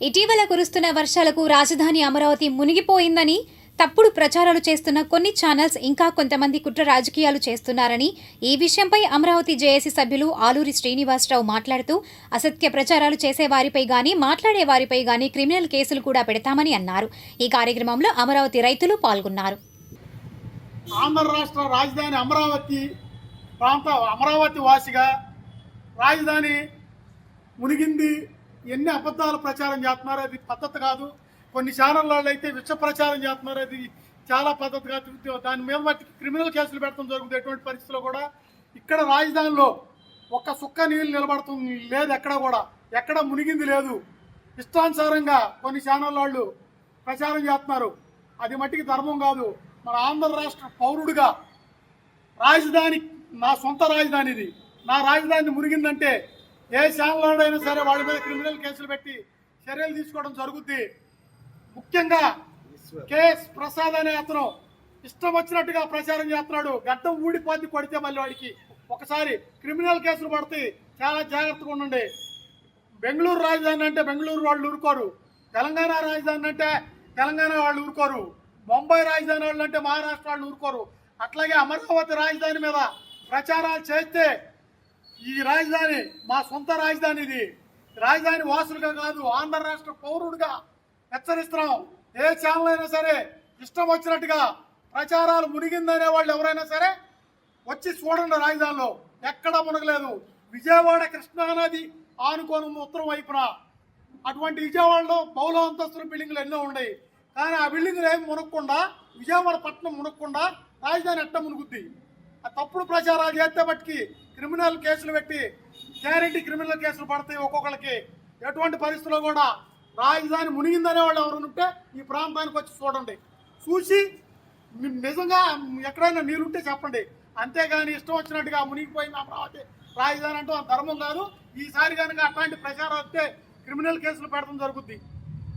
ఇటీవల కురుస్తున్న వర్షాలకు రాజధాని అమరావతి మునిగిపోయిందని తప్పుడు ప్రచారాలు చేస్తున్న కొన్ని ఛానల్స్ ఇంకా కొంతమంది కుట్ర రాజకీయాలు చేస్తున్నారని ఈ విషయంపై అమరావతి జేఏసీ సభ్యులు ఆలూరి శ్రీనివాసరావు మాట్లాడుతూ అసత్య ప్రచారాలు చేసేవారిపై గాని మాట్లాడే వారిపై గాని క్రిమినల్ కేసులు కూడా పెడతామని అన్నారు. ఈ కార్యక్రమంలో అమరావతి రైతులు పాల్గొన్నారు. ఆంధ్ర రాష్ట్ర రాజధాని అమరావతి ప్రాంత అమరావతి వాసిగా రాజధాని మునిగింది. ఎన్ని అబద్ధాలు ప్రచారం చేస్తున్నారు అది పద్ధతి కాదు. కొన్ని ఛానల్ వాళ్ళు అయితే విష ప్రచారం చేస్తున్నారు అది చాలా పద్ధతి కాదు. దాని మీద వాటికి క్రిమినల్ కేసులు పెట్టడం జరుగుతుంది. ఎటువంటి పరిస్థితుల్లో కూడా ఇక్కడ రాజధానిలో ఒక్క సుక్క నీళ్ళు నిలబడుతుంది. లేదు ఎక్కడ కూడా. ఎక్కడ మునిగింది లేదు. ఇష్టానుసారంగా కొన్ని ఛానల్ వాళ్ళు ప్రచారం చేస్తున్నారు. అది మట్టికి ధర్మం కాదు. మన ఆంధ్ర రాష్ట్ర పౌరుడిగా రాజధాని నా సొంత రాజధాని ఇది నా రాజధాని మునిగిందంటే ఏ ఛానల్లోనైనా సరే వాళ్ళ మీద క్రిమినల్ కేసులు పెట్టి చర్యలు తీసుకోవడం జరుగుద్ది. ముఖ్యంగా కేఎస్ ప్రసాద్ అనే అతను ఇష్టం వచ్చినట్టుగా ప్రచారం చేస్తున్నాడు. గడ్డం ఊడిపోద్ది కొడితే మళ్ళీ వాడికి. ఒకసారి క్రిమినల్ కేసులు పడతాయి చాలా జాగ్రత్తగా ఉండండి. బెంగళూరు రాజధాని అంటే బెంగళూరు వాళ్ళు ఊరుకోరు. తెలంగాణ రాజధాని అంటే తెలంగాణ వాళ్ళు ఊరుకోరు. బొంబాయి రాజధాని వాళ్ళు అంటే మహారాష్ట్ర వాళ్ళు ఊరుకోరు. అట్లాగే అమరావతి రాజధాని మీద ప్రచారాలు చేస్తే ఈ రాజధాని మా సొంత రాజధాని ఇది. రాజధాని వాసులుగా కాదు ఆంధ్ర రాష్ట్ర పౌరుడిగా హెచ్చరిస్తున్నాం. ఏ ఛానల్ అయినా సరే ఇష్టం వచ్చినట్టుగా ప్రచారాలు మునిగిందనే వాళ్ళు ఎవరైనా సరే వచ్చి చూడండి రాజధానిలో. ఎక్కడా మునగలేదు. విజయవాడ కృష్ణానది ఆనుకోను ఉత్తరం వైపున. అటువంటి విజయవాడలో బౌల అంతస్తుల బిల్డింగ్లు ఎన్నో ఉన్నాయి. కానీ ఆ బిల్డింగ్లు ఏమి మునక్కుండా విజయవాడ పట్టణం మునక్కుండా రాజధాని ఎట్ట మునుగుద్ది? ఆ తప్పుడు ప్రచారాలు చేస్తే బట్టి క్రిమినల్ కేసులు పెట్టి గ్యారెంటీ క్రిమినల్ కేసులు పడతాయి ఒక్కొక్కరికి ఎటువంటి పరిస్థితుల్లో కూడా రాజధాని మునిగిందనే వాళ్ళు ఎవరు ఉంటే ఈ ప్రాంతానికి వచ్చి చూడండి. చూసి నిజంగా ఎక్కడైనా నీరుంటే చెప్పండి. అంతేగాని ఇష్టం వచ్చినట్టుగా మునిగిపోయింది అమరావతి రాజధాని అంటూ ఆ ధర్మం కాదు. ఈసారి కనుక అట్లాంటి ప్రచారం వస్తే క్రిమినల్ కేసులు పెడతాం జరుగుద్ది.